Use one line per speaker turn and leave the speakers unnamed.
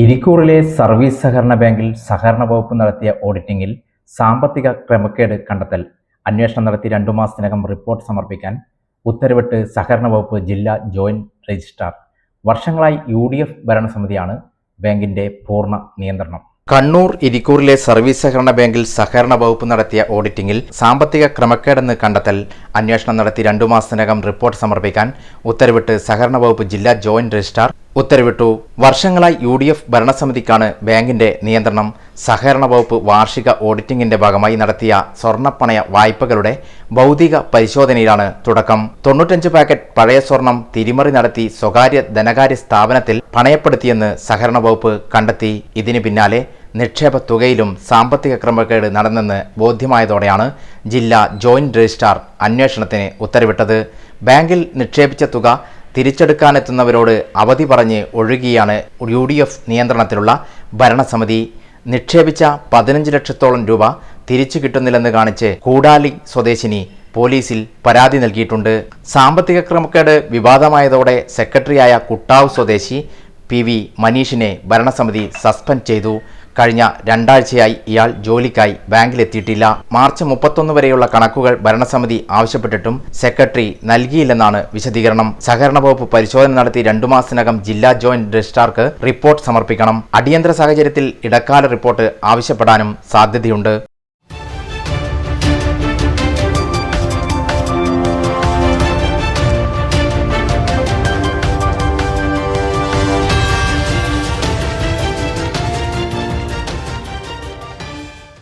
ഇരിക്കൂറിലെ service സഹകരണ ബാങ്കിൽ സഹകരണ വകുപ്പ് നടത്തിയ ഓഡിറ്റിംഗിൽ സാമ്പത്തിക ക്രമക്കേട് കണ്ടെത്തൽ അന്വേഷണം നടത്തി രണ്ടു മാസത്തിനകം റിപ്പോർട്ട് സമർപ്പിക്കാൻ ഉത്തരവിട്ട് സഹകരണ വകുപ്പ് ജില്ലാ ജോയിന്റ് രജിസ്ട്രാർ. വർഷങ്ങളായി യു ഡി എഫ് ഭരണസമിതിയാണ് ബാങ്കിന്റെ പൂർണ നിയന്ത്രണം. കണ്ണൂർ ഇരിക്കൂറിലെ സർവീസ് സഹകരണ ബാങ്കിൽ സഹകരണ വകുപ്പ് നടത്തിയ ഓഡിറ്റിംഗിൽ സാമ്പത്തിക ക്രമക്കേടെന്ന് കണ്ടെത്തൽ അന്വേഷണം നടത്തി രണ്ടു മാസത്തിനകം റിപ്പോർട്ട് സമർപ്പിക്കാൻ ഉത്തരവിട്ട് സഹകരണ വകുപ്പ് ജില്ലാ ജോയിന്റ് രജിസ്ട്രാർ ഉത്തരവിട്ടു. വർഷങ്ങളായി യു ഡി എഫ് ഭരണസമിതിക്കാണ് ബാങ്കിന്റെ നിയന്ത്രണം. സഹകരണ വകുപ്പ് വാർഷിക ഓഡിറ്റിംഗിന്റെ ഭാഗമായി നടത്തിയ സ്വർണപ്പണയ വായ്പകളുടെ ഭൗതിക പരിശോധനയിലാണ് തുടക്കം. തൊണ്ണൂറ്റഞ്ച് പാക്കറ്റ് പഴയ സ്വർണം തിരിമറി നടത്തി സ്വകാര്യ ധനകാര്യ സ്ഥാപനത്തിൽ പണയപ്പെടുത്തിയെന്ന് സഹകരണ വകുപ്പ് കണ്ടെത്തി. ഇതിന് പിന്നാലെ നിക്ഷേപ തുകയിലും സാമ്പത്തിക ക്രമക്കേട് നടന്നെന്ന് ബോധ്യമായതോടെയാണ് ജില്ലാ ജോയിന്റ് രജിസ്ട്രാർ അന്വേഷണത്തിന് ഉത്തരവിട്ടത്. ബാങ്കിൽ നിക്ഷേപിച്ച തുക തിരിച്ചെടുക്കാനെത്തുന്നവരോട് അവധി പറഞ്ഞ് ഒഴുകിയാണ് യു ഡി എഫ് നിയന്ത്രണത്തിലുള്ള ഭരണസമിതി. നിക്ഷേപിച്ച പതിനഞ്ച് ലക്ഷത്തോളം രൂപ തിരിച്ചു കിട്ടുന്നില്ലെന്ന് കാണിച്ച് കൂടാലി സ്വദേശിനി പോലീസിൽ പരാതി നൽകിയിട്ടുണ്ട്. സാമ്പത്തിക ക്രമക്കേട് വിവാദമായതോടെ സെക്രട്ടറിയായ കുട്ടാവ് സ്വദേശി പി വി മനീഷിനെ ഭരണസമിതി സസ്പെൻഡ് ചെയ്തു. കഴിഞ്ഞ രണ്ടാഴ്ചയായി ഇയാൾ ജോലിക്കായി ബാങ്കിലെത്തിയിട്ടില്ല. മാർച്ച് മുപ്പത്തൊന്ന് വരെയുള്ള കണക്കുകൾ ഭരണസമിതി ആവശ്യപ്പെട്ടിട്ടും സെക്രട്ടറി നൽകിയില്ലെന്നാണ് വിശദീകരണം. സഹകരണ വകുപ്പ് പരിശോധന നടത്തി രണ്ടു മാസത്തിനകം ജില്ലാ ജോയിന്റ് രജിസ്ട്രാർക്ക് റിപ്പോർട്ട് സമർപ്പിക്കണം. അടിയന്തര സാഹചര്യത്തിൽ ഇടക്കാല റിപ്പോർട്ട് ആവശ്യപ്പെടാനും സാധ്യതയുണ്ട്.